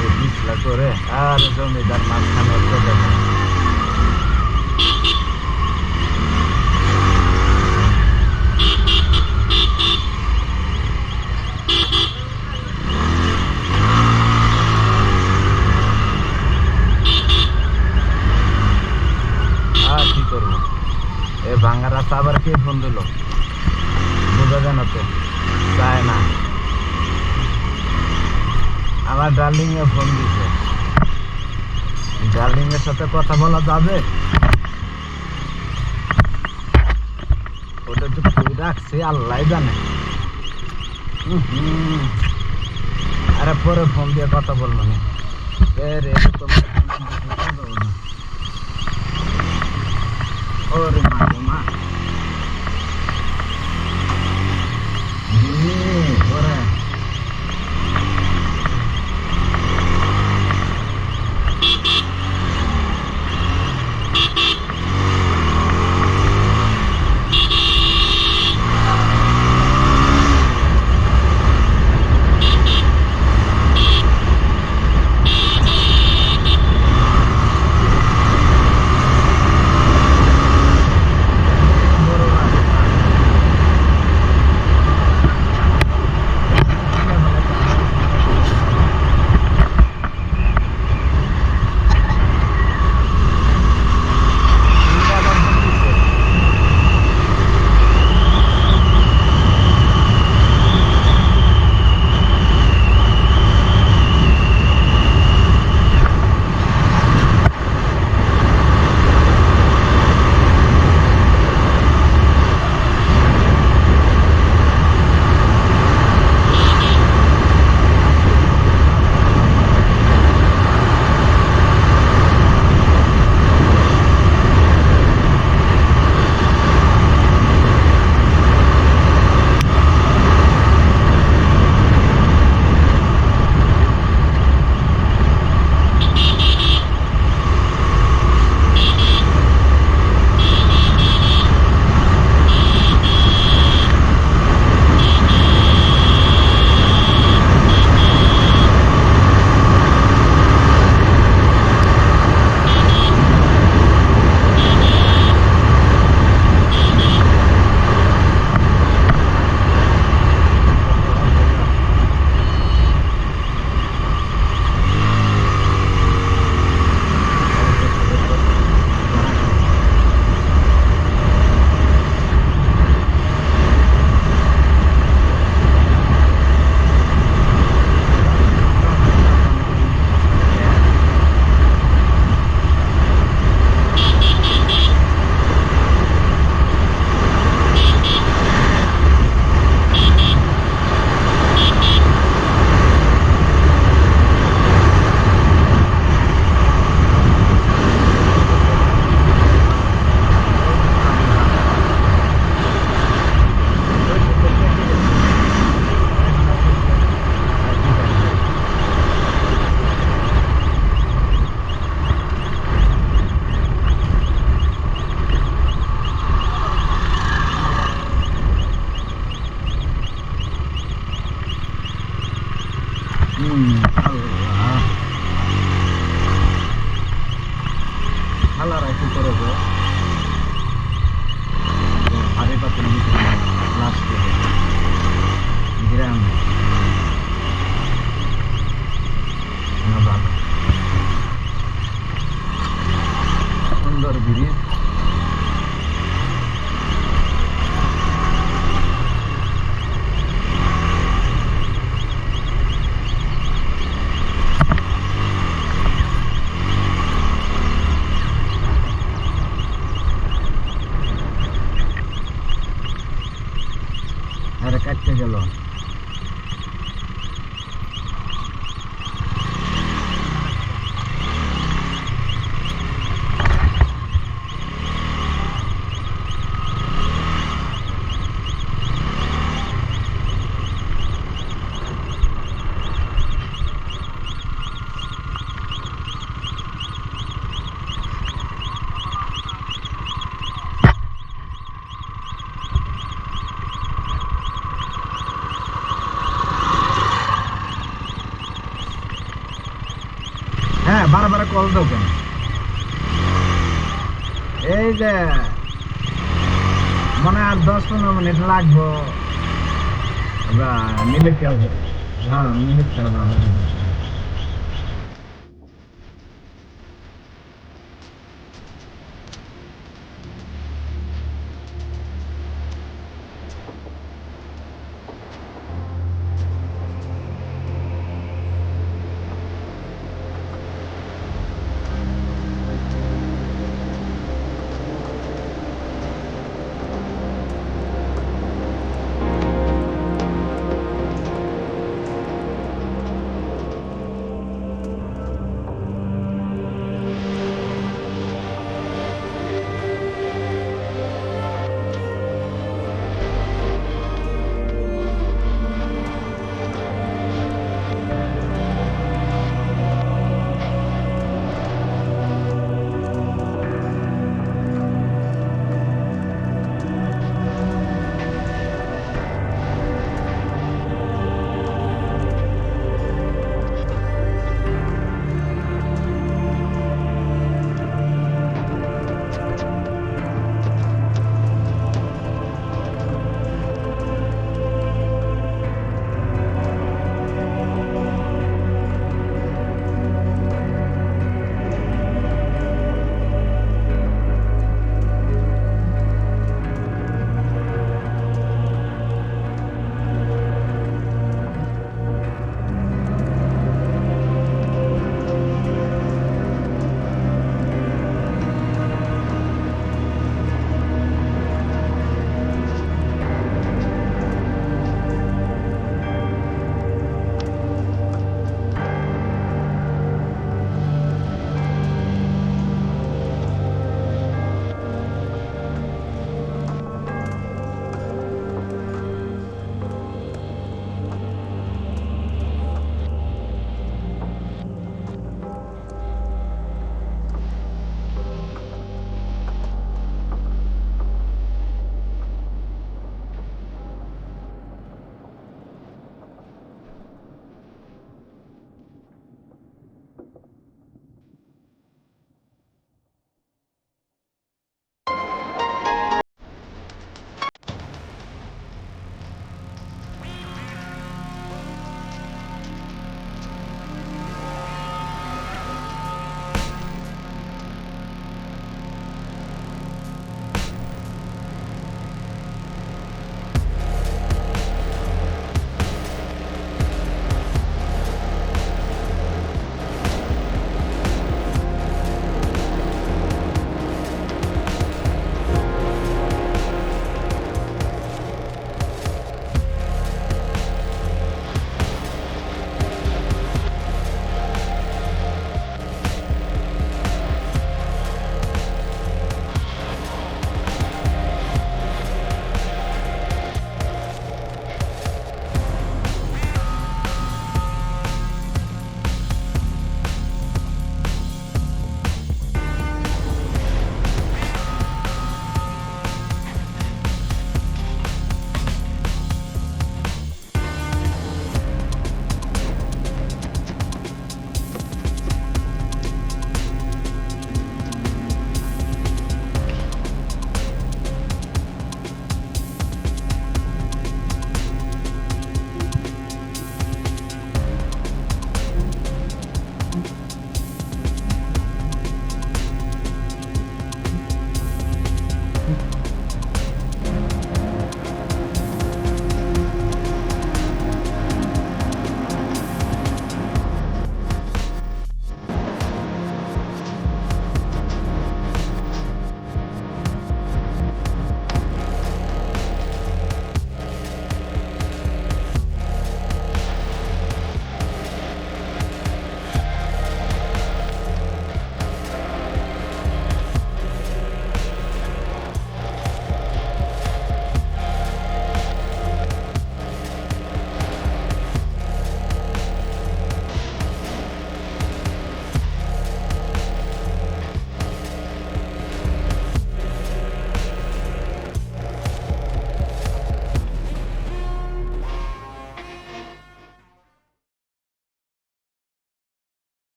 এই বিছলা করে আর জমিদার মাঝখানে ভাঙা রাস্তা আবার কে ফোন দিল? বোঝা যায় না যায় না আমার ডার্লিং এ ফোন দিছে। ডার্লিং এর সাথে কথা বলা যাবে? ওটা তো কই রাখছে আল্লাহ জানে। আরে পরে ফোন দিয়ে কথা বলব না। রে তো ওরে মা মা। বারবার কল দাও কেন এই যে, মনে আর দশ পনেরো মিনিট লাগবো। আমরা মিলিট খেলব হ্যাঁ খেলব আমরা।